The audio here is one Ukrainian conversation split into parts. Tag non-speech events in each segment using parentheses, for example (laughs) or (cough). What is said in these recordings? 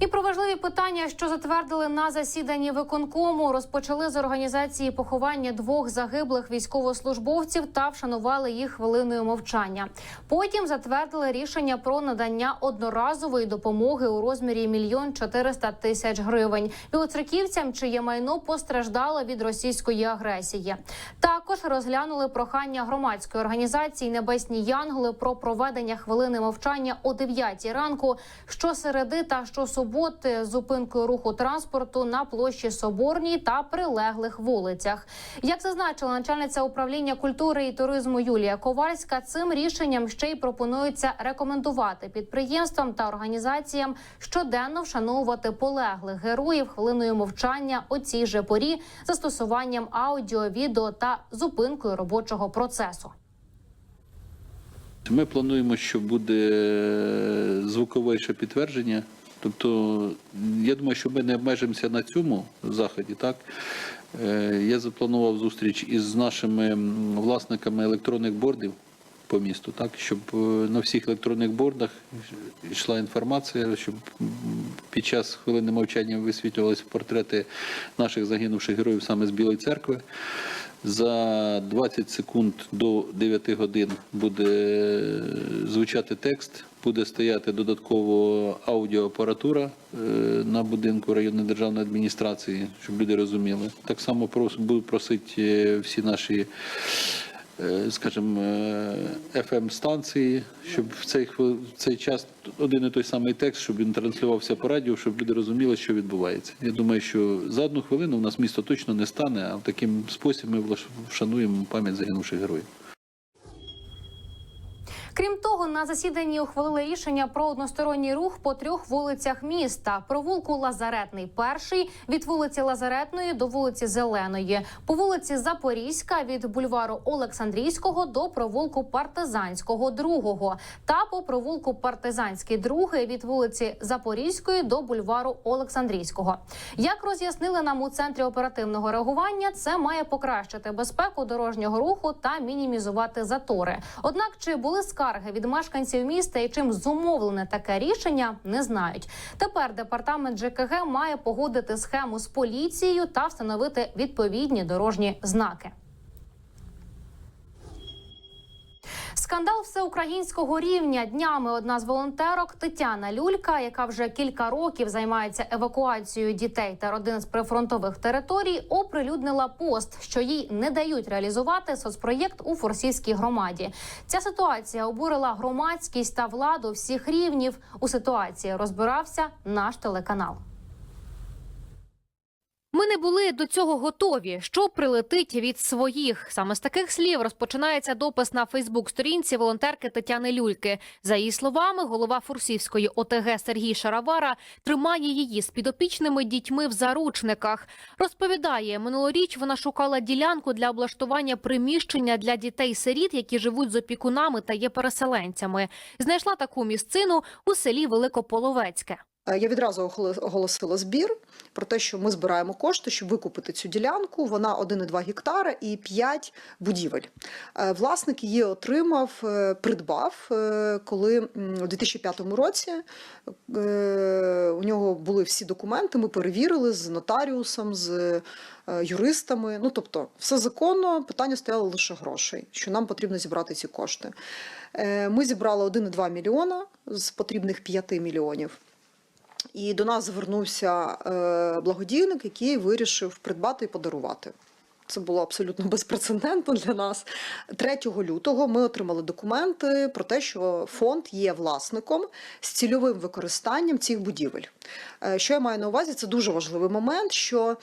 І про важливі питання, що затвердили на засіданні виконкому, розпочали з організації поховання двох загиблих військовослужбовців та вшанували їх хвилиною мовчання. Потім затвердили рішення про надання одноразової допомоги у розмірі мільйон 400 тисяч гривень білоцерківцям, чиє майно постраждало від російської агресії. Також розглянули прохання громадської організації Небесні Янголи про проведення хвилини мовчання о 9 ранку щосереди та щосуботи з зупинкою руху транспорту на площі Соборній та прилеглих вулицях. Як зазначила начальниця управління культури і туризму Юлія Ковальська, цим рішенням ще й пропонується рекомендувати підприємствам та організаціям щоденно вшановувати полеглих героїв хвилиною мовчання о цій же порі застосуванням аудіо, відео та зупинкою робочого процесу. Ми плануємо, що буде звукове ще підтвердження. Тобто, я думаю, що ми не обмежимося на цьому заході. Так Е, я запланував зустріч із нашими власниками електронних бордів по місту, так щоб е, на всіх електронних бордах йшла інформація, щоб під час хвилини мовчання висвітлювалися портрети наших загинувших героїв саме з Білої церкви. За 20 секунд до 9 годин буде звучати текст, буде стояти додатково аудіоапаратура е, на будинку районної державної адміністрації, щоб люди розуміли. Так само прос- буду просити е, всі наші, скажімо, fm станції щоб в цей, в цей час один і той самий текст, щоб він транслювався по радіо, щоб люди розуміли, що відбувається. Я думаю, що за одну хвилину у нас місто точно не стане, а в таким спосіб ми вшануємо пам'ять загинувших героїв. Крім того, на засіданні ухвалили рішення про односторонній рух по трьох вулицях міста: провулку Лазаретний, перший від вулиці Лазаретної до вулиці Зеленої, по вулиці Запорізька від бульвару Олександрійського до провулку Партизанського, другого, та по провулку Партизанський, другий від вулиці Запорізької до бульвару Олександрійського. Як роз'яснили нам у центрі оперативного реагування, це має покращити безпеку дорожнього руху та мінімізувати затори. Однак, чи були скарги від мешканців міста і чим зумовлене таке рішення, не знають. Тепер департамент ЖКГ має погодити схему з поліцією та встановити відповідні дорожні знаки. Скандал всеукраїнського рівня днями одна з волонтерок Тетяна Люлька, яка вже кілька років займається евакуацією дітей та родин з прифронтових територій, оприлюднила пост, що їй не дають реалізувати соцпроєкт у форсівській громаді. Ця ситуація обурила громадськість та владу всіх рівнів. У ситуації розбирався наш телеканал. Ми не були до цього готові. Що прилетить від своїх? Саме з таких слів розпочинається допис на Фейсбук-сторінці волонтерки Тетяни Люльки. За її словами, голова Фурсівської ОТГ Сергій Шаравара тримає її з підопічними дітьми в заручниках. Розповідає, минулоріч вона шукала ділянку для облаштування приміщення для дітей-сиріт, які живуть з опікунами та є переселенцями. Знайшла таку місцину у селі Великополовецьке. Е, Я відразу оголо- оголосила збір про те, що ми збираємо кошти, щоб викупити цю ділянку. Вона 1,2 гектара і 5 будівель. Е, Власник її отримав, е, придбав, коли у 2005 році у нього були всі документи. Ми перевірили з нотаріусом, з юристами. Ну тобто, все законно. Питання стояло лише грошей, що нам потрібно зібрати ці кошти. Ми зібрали 1,2 мільйона з потрібних 5 мільйонів. І до нас звернувся е, благодійник, який вирішив придбати і подарувати. Це було абсолютно (laughs) безпрецедентно для нас. 3 лютого ми отримали документи про те, що фонд є власником з цільовим використанням цих будівель. Е, Що я маю на увазі? Це дуже важливий момент, що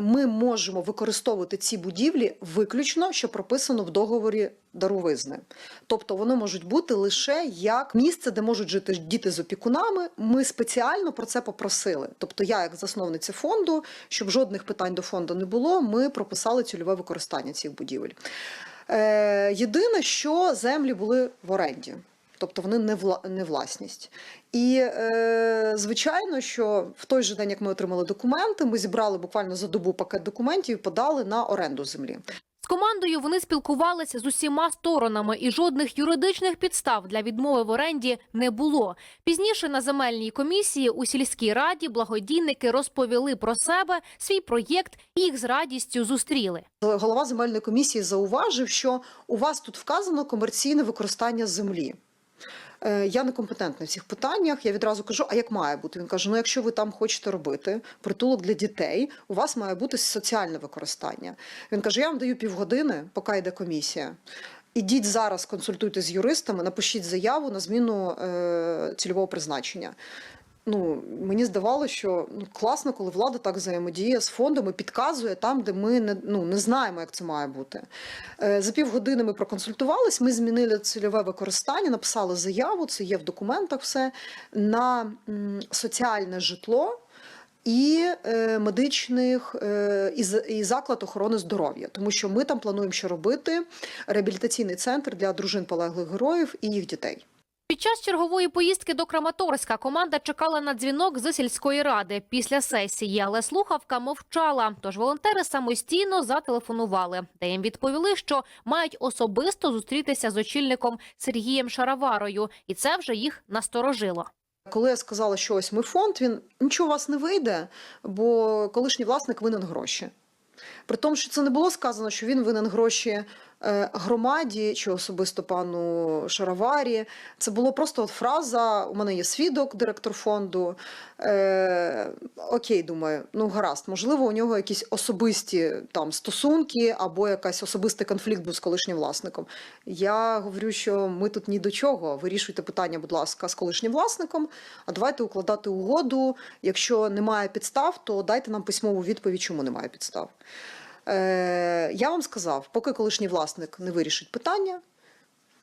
ми можемо використовувати ці будівлі виключно, що прописано в договорі даровизни. Тобто вони можуть бути лише як місце, де можуть жити діти з опікунами. Ми спеціально про це попросили. Тобто, я, як засновниця фонду, щоб жодних питань до фонду не було, ми прописали цільове використання цих будівель. Е, єдине, що землі були в оренді. Тобто вони не вла, не власність. І е, звичайно, що в той же день, як ми отримали документи, ми зібрали буквально за добу пакет документів і подали на оренду землі. Командою вони спілкувалися з усіма сторонами, і жодних юридичних підстав для відмови в оренді не було. Пізніше на земельній комісії у сільській раді благодійники розповіли про себе свій проєкт і їх з радістю зустріли. Голова земельної комісії зауважив, що у вас тут вказано комерційне використання землі. Е, Я некомпетентна в цих питаннях. Я відразу кажу, а як має бути? Він каже: ну якщо ви там хочете робити притулок для дітей, у вас має бути соціальне використання. Він каже: я вам даю півгодини, поки йде комісія. Ідіть зараз, консультуйте з юристами, напишіть заяву на зміну е, цільового призначення. Ну, мені здавалося, що ну, класно, коли влада так взаємодіє з фондом і підказує там, де ми не, ну, не знаємо, як це має бути. Е, За півгодини ми проконсультувались, ми змінили цільове використання, написали заяву, це є в документах все, на соціальне житло. І е, медичних е, і, і заклад охорони здоров'я, тому що ми там плануємо що робити реабілітаційний центр для дружин полеглих героїв і їх дітей. Під час чергової поїздки до Краматорська команда чекала на дзвінок з сільської ради після сесії, але слухавка мовчала. Тож волонтери самостійно зателефонували, де їм відповіли, що мають особисто зустрітися з очільником Сергієм Шараварою, і це вже їх насторожило. Коли я сказала, що ось ми фонд, він нічого у вас не вийде, бо колишній власник винен гроші. При тому, що це не було сказано, що він винен гроші громаді чи особисто пану Шараварі. Це було просто от фраза: у мене є свідок, директор фонду. Е, окей, думаю, ну гаразд, можливо, у нього якісь особисті там стосунки або якийсь особистий конфлікт був з колишнім власником. Я говорю, що ми тут ні до чого. Вирішуйте питання, будь ласка, з колишнім власником. А давайте укладати угоду. Якщо немає підстав, то дайте нам письмову відповідь, чому немає підстав. Е, я вам сказав, поки колишній власник не вирішить питання,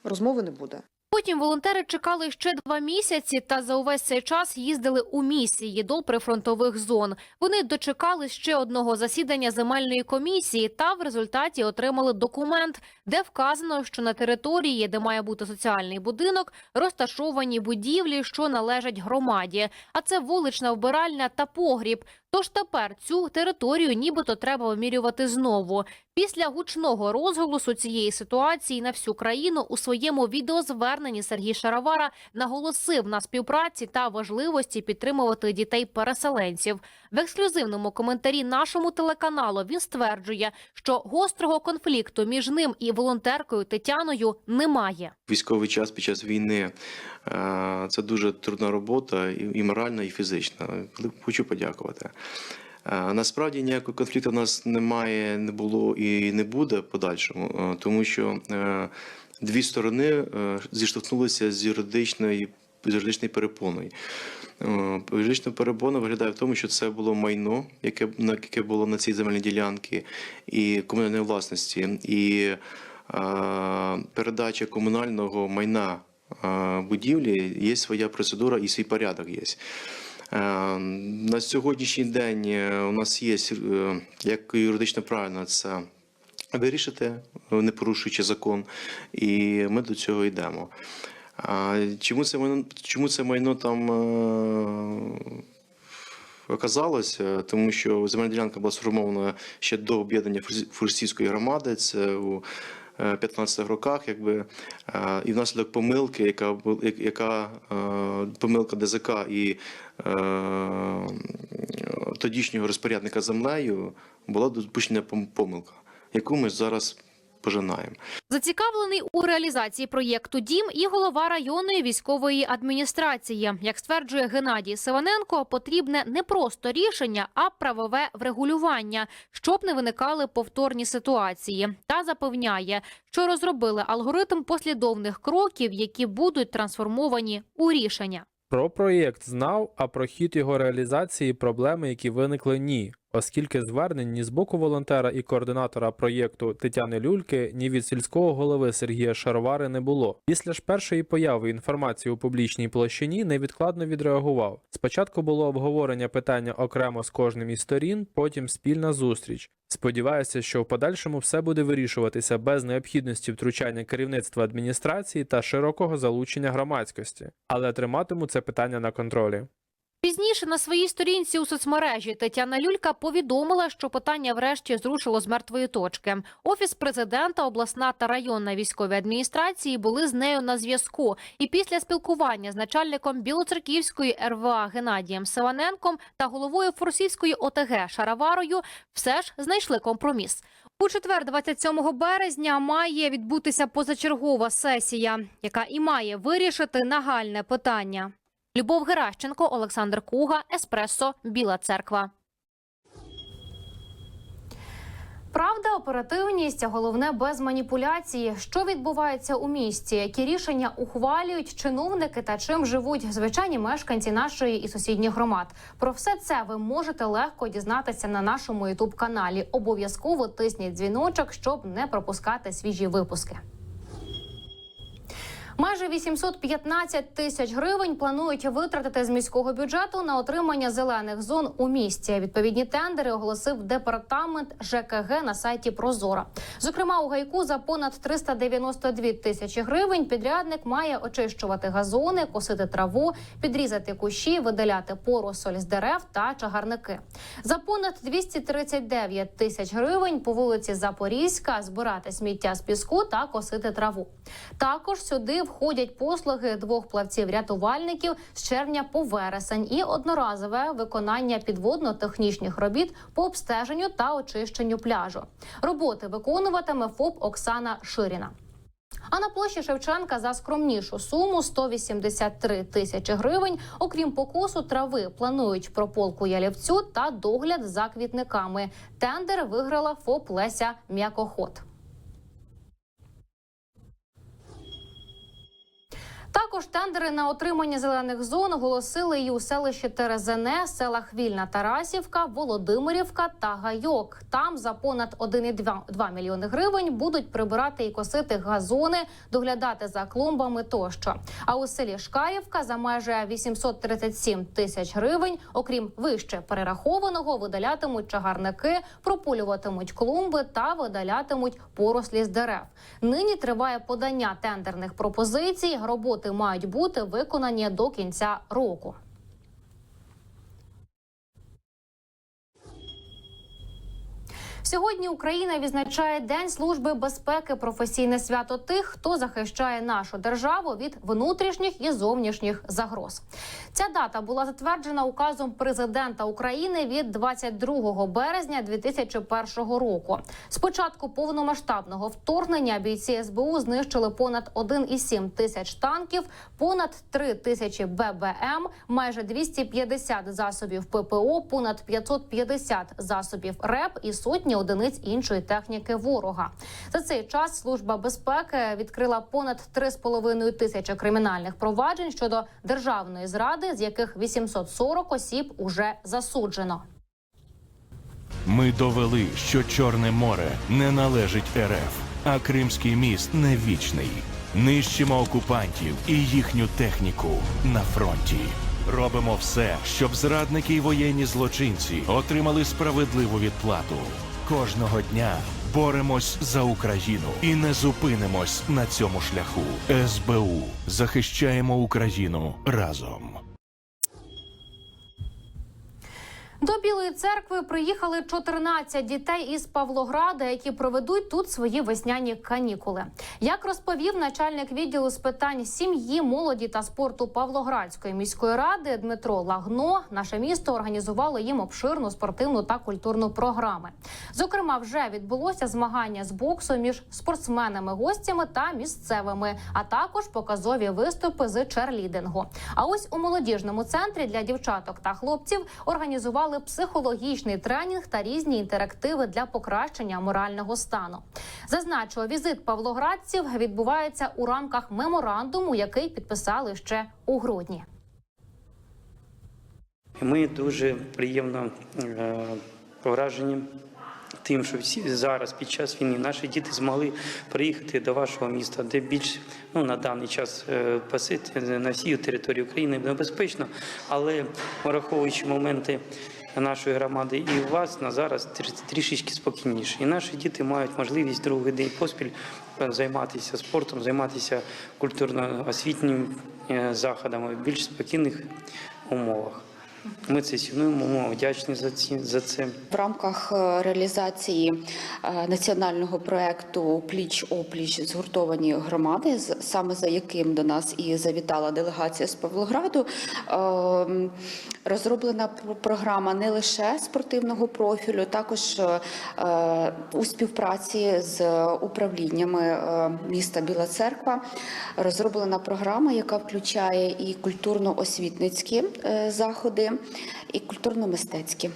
розмови не буде. Потім волонтери чекали ще два місяці та за увесь цей час їздили у місії до прифронтових зон. Вони дочекали ще одного засідання земельної комісії та в результаті отримали документ, де вказано, що на території, де має бути соціальний будинок, розташовані будівлі, що належать громаді. А це вулична вбиральня та погріб. Тож тепер цю територію нібито треба вимірювати знову. Після гучного розголосу цієї ситуації на всю країну у своєму відеозверненні Сергій Шаравара наголосив на співпраці та важливості підтримувати дітей-переселенців. В ексклюзивному коментарі нашому телеканалу він стверджує, що гострого конфлікту між ним і волонтеркою Тетяною немає. Військовий час під час війни е, це дуже трудна робота, і моральна, і фізична. Хочу подякувати. Е, Насправді ніякого конфлікту у нас немає, не було і не буде в подальшому, е, тому що дві сторони зіштовхнулися з юридичної з юридичною перепоною. Е, Юридична перепона виглядає в тому, що це було майно, яке, яке було на цій земельній ділянці, і комунальної власності. І е, передача комунального майна е, будівлі є своя процедура і свій порядок є. На сьогоднішній день у нас є як юридично правильно це вирішити, не порушуючи закон, і ми до цього йдемо. А чому це майно, чому це майно там е, оказалося? Тому що земельна ділянка була сформована ще до об'єднання Фурс- Фурсівської громади. Це у е, 15-х роках, якби е, і внаслідок помилки, яка яка е, помилка ДЗК і е, тодішнього розпорядника землею була допущена пом- помилка, яку ми зараз пожинаємо. Зацікавлений у реалізації проєкту Дім і голова районної військової адміністрації. Як стверджує Геннадій Сиваненко, потрібне не просто рішення, а правове врегулювання, щоб не виникали повторні ситуації. Та запевняє, що розробили алгоритм послідовних кроків, які будуть трансформовані у рішення. Про проєкт знав, а про хід його реалізації проблеми, які виникли ні, оскільки звернень ні з боку волонтера і координатора проєкту Тетяни Люльки, ні від сільського голови Сергія Шаровари не було. Після ж першої появи інформації у публічній площині невідкладно відреагував. Спочатку було обговорення питання окремо з кожним із сторін, потім спільна зустріч. Сподіваюся, що в подальшому все буде вирішуватися без необхідності втручання керівництва адміністрації та широкого залучення громадськості, але триматиму це питання на контролі. Пізніше на своїй сторінці у соцмережі Тетяна Люлька повідомила, що питання врешті зрушило з мертвої точки. Офіс президента, обласна та районна військові адміністрації були з нею на зв'язку. І після спілкування з начальником Білоцерківської РВА Геннадієм Сиваненком та головою Форсівської ОТГ Шараварою все ж знайшли компроміс. У четвер, 27 березня, має відбутися позачергова сесія, яка і має вирішити нагальне питання. Любов Геращенко, Олександр Куга, Еспресо, Біла Церква. Правда, оперативність, головне без маніпуляції. Що відбувається у місті? Які рішення ухвалюють чиновники та чим живуть звичайні мешканці нашої і сусідніх громад? Про все це ви можете легко дізнатися на нашому ютуб каналі. Обов'язково тисніть дзвіночок, щоб не пропускати свіжі випуски. Майже 815 тисяч гривень планують витратити з міського бюджету на отримання зелених зон у місті. Відповідні тендери оголосив департамент ЖКГ на сайті Прозора. Зокрема, у гайку за понад 392 тисячі гривень підрядник має очищувати газони, косити траву, підрізати кущі, видаляти поросоль з дерев та чагарники. За понад 239 тисяч гривень по вулиці Запорізька збирати сміття з піску та косити траву. Також сюди входять послуги двох плавців-рятувальників з червня по вересень і одноразове виконання підводно-технічних робіт по обстеженню та очищенню пляжу. Роботи виконуватиме ФОП Оксана Ширіна. А на площі Шевченка за скромнішу суму 183 тисячі гривень. Окрім покосу трави, планують прополку ялівцю та догляд за квітниками. Тендер виграла ФОП Леся М'якоход. Також тендери на отримання зелених зон оголосили і у селищі Терезене, селах Вільна Тарасівка, Володимирівка та Гайок. Там за понад 1,2 мільйони гривень будуть прибирати і косити газони, доглядати за клумбами тощо. А у селі Шкарівка за майже 837 тисяч гривень, окрім вище перерахованого, видалятимуть чагарники, прополюватимуть клумби та видалятимуть порослі з дерев. Нині триває подання тендерних пропозицій. Роботи мають бути виконані до кінця року. Сьогодні Україна відзначає День служби безпеки, професійне свято тих, хто захищає нашу державу від внутрішніх і зовнішніх загроз. Ця дата була затверджена указом президента України від 22 березня 2001 року. З початку повномасштабного вторгнення бійці СБУ знищили понад 1,7 тисяч танків, понад 3 тисячі ББМ, майже 250 засобів ППО, понад 550 засобів РЕП і сотні одиниць іншої техніки ворога. За цей час служба безпеки відкрила понад 3,5 тисячі кримінальних проваджень щодо державної зради, з яких 840 осіб уже засуджено. Ми довели, що Чорне море не належить РФ, а Кримський міст не вічний. Нищимо окупантів і їхню техніку на фронті. Робимо все, щоб зрадники й воєнні злочинці отримали справедливу відплату. Кожного дня боремось за Україну і не зупинимось на цьому шляху. СБУ захищаємо Україну разом. До Білої церкви приїхали 14 дітей із Павлограда, які проведуть тут свої весняні канікули. Як розповів начальник відділу з питань сім'ї, молоді та спорту Павлоградської міської ради Дмитро Лагно, наше місто організувало їм обширну спортивну та культурну програми. Зокрема, вже відбулося змагання з боксу між спортсменами-гостями та місцевими, а також показові виступи з черлідингу. А ось у молодіжному центрі для дівчаток та хлопців організували психологічний тренінг та різні інтерактиви для покращення морального стану. Зазначу, візит павлоградців відбувається у рамках меморандуму, який підписали ще у грудні. Ми дуже приємно е, вражені тим, що всі зараз під час війни наші діти змогли приїхати до вашого міста, де більш ну на даний час е, пасити на всій території України небезпечно, але враховуючи моменти нашої громади і у вас на зараз трі- трішечки спокійніше. І наші діти мають можливість другий день поспіль е, займатися спортом, займатися культурно-освітніми е, заходами в більш спокійних умовах. Ми це цінуємо, ми вдячні за ці за це. В рамках е, реалізації е, національного проекту Пліч опліч згуртовані громади, саме за яким до нас і завітала делегація з Павлограду. е, Розроблена програма не лише спортивного профілю, також у співпраці з управліннями міста Біла Церква. Розроблена програма, яка включає і культурно-освітницькі заходи, і культурно-мистецькі.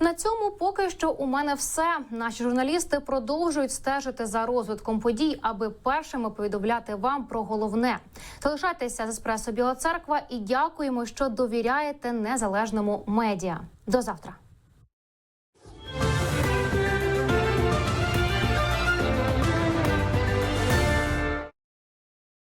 На цьому поки що у мене все. Наші журналісти продовжують стежити за розвитком подій, аби першими повідомляти вам про головне. Залишайтеся з еспресо Біла Церква і дякуємо, що довіряєте незалежному медіа. До завтра.